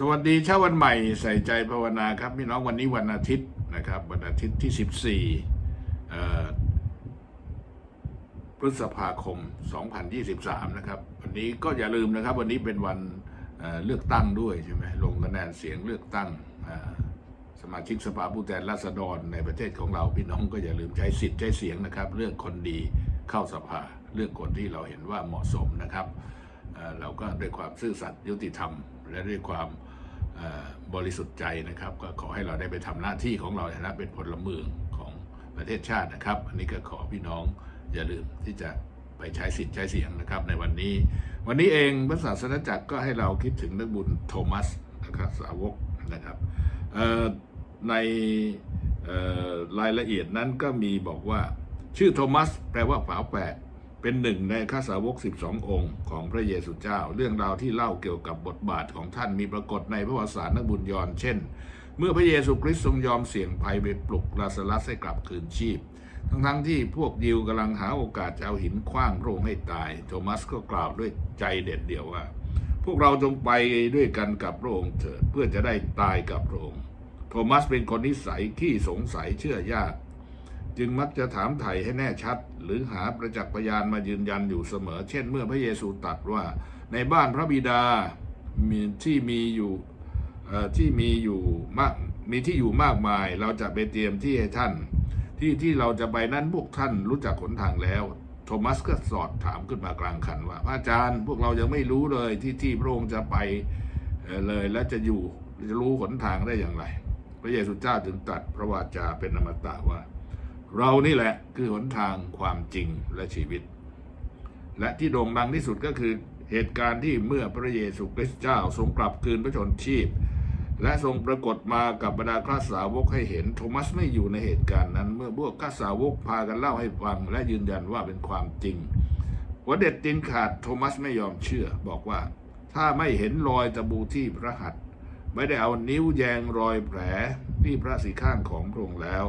สวัสดีเช้าวันใหม่ใส่ใจภาวนาครับพี่น้องวันนี้วันอาทิตย์นะครับวันอาทิตย์ที่ 14เอ่พฤษภาคม 2023 นะครับ วันนี้ก็อย่าลืมนะครับ วันนี้เป็นวันเเลือกตั้งด้วยใช่ไหมลงคะแนนเสียงเลือกตั้งสมาชิกสภาผู้แทนราษฎรในประเทศของเราพี่น้องก็อย่าลืมใช้สิทธิ์ใช้เสียงนะครับ เลือกคนดีเข้าสภาเลือกคนที่เราเห็นว่าเหมาะสมนะครับเเราก็ด้วยความซื่อสัตย์ยุติธรรม และด้วยความ บริสุทธิ์ใจนะครับ ก็ขอให้เราได้ไปทำหน้าที่ของเราในฐานะเป็นพลเมืองของประเทศชาตินะครับ อันนี้ก็ขอพี่น้องอย่าลืมที่จะไปใช้สิทธิ์ใช้เสียงนะครับ ในวันนี้ วันนี้เองพระศาสนจักรก็ให้เราคิดถึงนักบุญโทมัสนะครับสาวกนะครับในรายละเอียดนั้นก็มีบอกว่าชื่อโทมัสแปลว่าฝาแฝด เป็นหนึ่งในข้าสาวก 12 องค์ของพระเยซูเจ้า เรื่องราวที่เล่าเกี่ยวกับบทบาทของท่านมีปรากฏในพระวสารนักบุญยอนเช่น เมื่อพระเยซูคริสต์ทรงยอมเสี่ยงภัยไปปลุกลาซารัสให้กลับคืนชีพ ทั้งๆทที่พวกยิวกำลังหาโอกาสจะเอาหินคว้างพรงให้ตาย โทมัสก็กล่าวด้วยใจเด็ดเดี่ยวว่า พวกเราจงไปด้วยกันกับพระองค์เถิดเพื่อจะได้ตายกับพระองค์โทมัสเป็นคนนิสัยขี้สงสัยเชื่อยาก จึงมักจะถามไถ่ให้แน่ชัด หรือหาประจักษ์พยานมายืนยันอยู่เสมอ เช่นเมื่อพระเยซูตรัสว่า ในบ้านพระบิดามีที่มีอยู่ที่มีอยู่มากมีที่อยู่มากมาย เราจะไปเตรียมที่ให้ท่าน ที่ที่เราจะไปนั้นพวกท่านรู้จักหนทางแล้ว โทมัสก็สอดถามขึ้นมากลางคันว่าพระอาจารย์พวกเรายังไม่รู้เลยที่ที่พระองค์จะไปเเลยและจะอยู่จะรู้หนทางได้อย่างไร พระเยซูเจ้าจึงตรัสพระวาจาเป็นอมตะว่า เรานี่แหละคือหนทางความจริงและชีวิต และที่โด่งดังที่สุดก็คือเหตุการณ์ที่เมื่อพระเยซูคริสต์เจ้าทรงกลับคืนพระชนชีพ และทรงปรากฏมากับบรรดาข้าสาวกให้เห็น โทมัสไม่อยู่ในเหตุการณ์นั้น เมื่อพวกข้าสาวกพากันเล่าให้ฟัง และยืนยันว่าเป็นความจริงหัวเด็ดตินขาดโทมัสไม่ยอมเชื่อ บอกว่า ถ้าไม่เห็นรอยตะบูที่พระหัตถ์ไม่ได้เอานิ้วแยงรอยแผลที่พระสีข้างของพระองค์แล้ว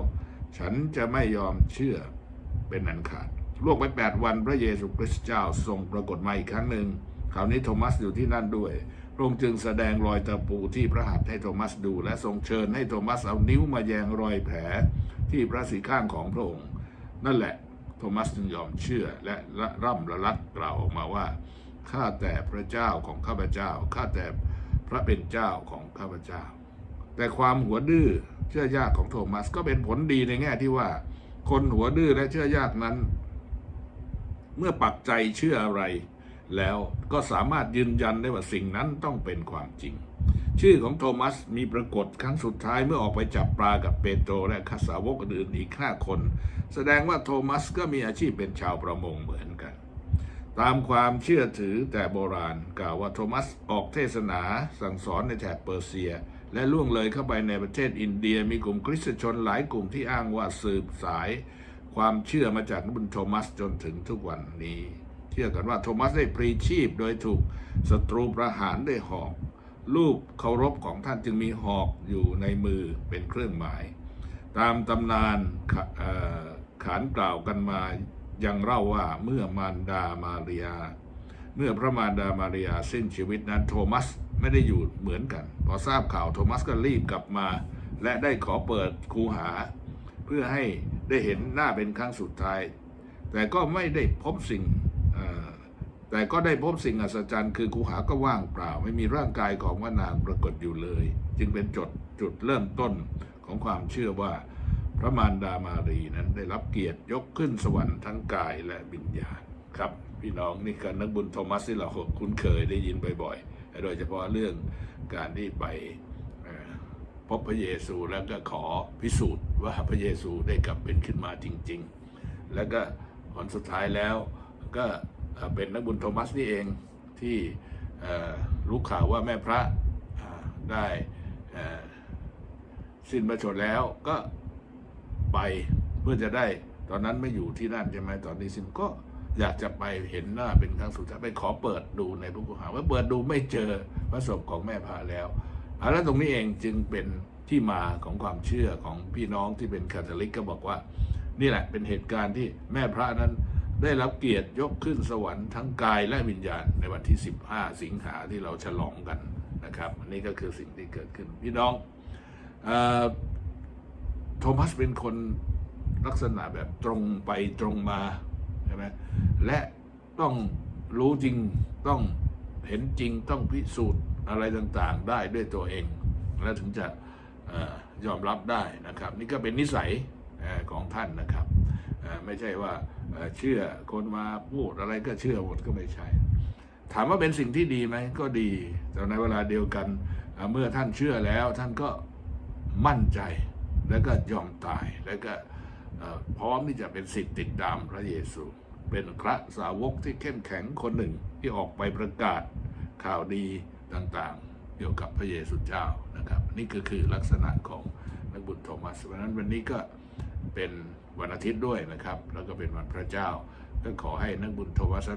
ฉันจะไม่ยอมเชื่อเป็นอันขาดล่วงไปแปดวันพระเยซูคริสต์เจ้าทรงปรากฏมาอีกครั้งหนึ่งคราวนี้โทมัสอยู่ที่นั่นด้วยพระองค์จึงแสดงรอยตะปูที่พระหัตถ์ให้โทมัสดู และทรงเชิญให้โทมัสเอานิ้วมาแยงรอยแผลที่พระสีข้างของพระองค์ นั่นแหละโทมัสจึงยอมเชื่อและละร่ำละลักกล่าวออกมาว่าข้าแต่พระเจ้าของข้าพเจ้าข้าแต่พระเป็นเจ้าของข้าพเจ้า แต่ความหัวดื้อ เชื่อยากของโทมัสก็เป็นผลดีในแง่ที่ว่า คนหัวดื้อและเชื่อยากนั้น เมื่อปักใจเชื่ออะไร แล้วก็สามารถยืนยันได้ว่าสิ่งนั้นต้องเป็นความจริง ชื่อของโทมัสมีปรากฏครั้งสุดท้ายเมื่อออกไปจับปลากับเปโตรและข้าสาวกอื่นอีกห้าคน แสดงว่าโทมัสก็มีอาชีพเป็นชาวประมงเหมือนกันตามความเชื่อถือแต่โบราณกล่าวว่าโทมัสออกเทศนาสั่งสอนในแถบเปอร์เซีย และล่วงเลยเข้าไปในประเทศอินเดียมีกลุ่มคริสตชนหลายกลุ่มที่อ้างว่าสืบสาย ความเชื่อมาจากนบุญโทมัสจนถึงทุกวันนี้ เชื่อกันว่าโทมัสได้ปรีชีพโดยถูกศัตรูประหารด้วยหอกลูกเคารพของท่านจึงมีหอกอยู่ในมือเป็นเครื่องหมาย ตามตำนานขขานกล่าวกันมายังเล่าว่าเมื่อมารดามาริยา เมื่อพระมารดามาริยาสิ้นชีวิตนั้นโทมัส ไม่ได้อยู่เหมือนกัน พอทราบข่าวโทมัสก็รีบกลับมา และได้ขอเปิดคูหา เพื่อให้ได้เห็นหน้าเป็นครั้งสุดท้าย แต่ก็ไม่ได้พบสิ่งแต่ก็ได้พบสิ่งอัศจรรย์คือคูหาก็ว่างเปล่า ไม่มีร่างกายของว่านางปรากฏอยู่เลย จึงเป็นจุดจุดเริ่มต้นของความเชื่อว่า พระมารดามารีนั้นได้รับเกียรติยกขึ้นสวรรค์ทั้งกายและวิญญาณครับ พี่น้องนี่คือนักบุญโทมัสที่เราคุ้นเคยได้ยินบ่อยๆ โดยเฉพาะเรื่องการที่ไปพบพระเยซูแล้วก็ขอพิสูจน์ว่าพระเยซูได้กลับเป็นขึ้นมาจริง ๆ แล้วก็ผลสุดท้ายแล้วก็เป็นนักบุญโทมัสนี่เองที่รู้ข่าวว่าแม่พระได้สิ้นพระชนม์แล้วก็ไปเพื่อจะได้ตอนนั้นไม่อยู่ที่นั่นใช่ไหมตอนนี้ซิมก็ อยากจะไปเห็นหน้าเป็นครั้งสุดท้ายไปขอเปิดดูในพระกุหาว่าเปิดดูไม่เจอพระศพของแม่พาแล้วอะแล้วตรงนี้เองจึงเป็นที่มาของความเชื่อของพี่น้องที่เป็นคาทอลิกก็บอกว่า นี่แหละเป็นเหตุการณ์ที่แม่พระนั้นได้รับเกียรติยกขึ้นสวรรค์ทั้งกายและวิญญาณในวันที่ 15 สิงหาที่เราฉลองกันนะครับอันนี้ก็คือสิ่งที่เกิดขึ้นพี่น้องเออโทมัสเป็นคนลักษณะแบบตรงไปตรงมา ไหมและต้องรู้จริงต้องเห็นจริงต้องพิสูจน์อะไรต่างๆ ได้ด้วยตัวเอง แล้วถึงจะออยอมรับได้นะครับ นี่ก็เป็นนิสัยอของท่านนะครับ ไม่ใช่ว่าเชื่อคนมาพูดอะไรก็เชื่อหมดก็ไม่ใช่ ถามว่าเป็นสิ่งที่ดีไหมก็ดี แต่ในเวลาเดียวกันเมื่อท่านเชื่อแล้วท่านก็มั่นใจแล้วก็ยอมตายแล้วก็พร้อมที่จะเป็นสิทธิ์ติดตามพระเยซู เป็นพระสาวกที่เข้มแข็งคนหนึ่งที่ออกไปประกาศข่าวดีต่างๆ เกี่ยวกับพระเยซูเจ้านะครับ นี่ก็คือลักษณะของนักบุญโทมัสเพราะนั้นวันนี้ก็เป็นวันอาทิตย์ด้วยนะครับ แล้วก็เป็นวันพระเจ้า ก็ขอให้นักบุญโทมัส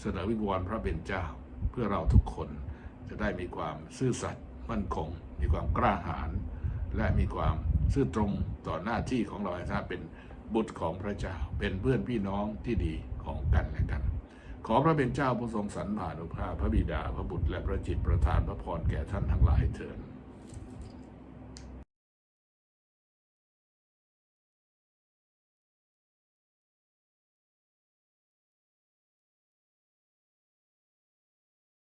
เสนอวิงวอนพระเป็นเจ้า เพื่อเราทุกคนจะได้มีความซื่อสัตย์มั่นคง มีความกล้าหาญและมีความซื่อตรงต่อหน้าที่ของเราในฐาเป็น บุตรของพระเจ้าเป็นเพื่อนพี่น้องที่ดีของกันและกัน ขอพระเป็นเจ้าผู้ทรงสรรผ่านุภาพพระบิดาพระบุตรและพระจิตประทานพระพรแก่ท่านทั้งหลายเถิด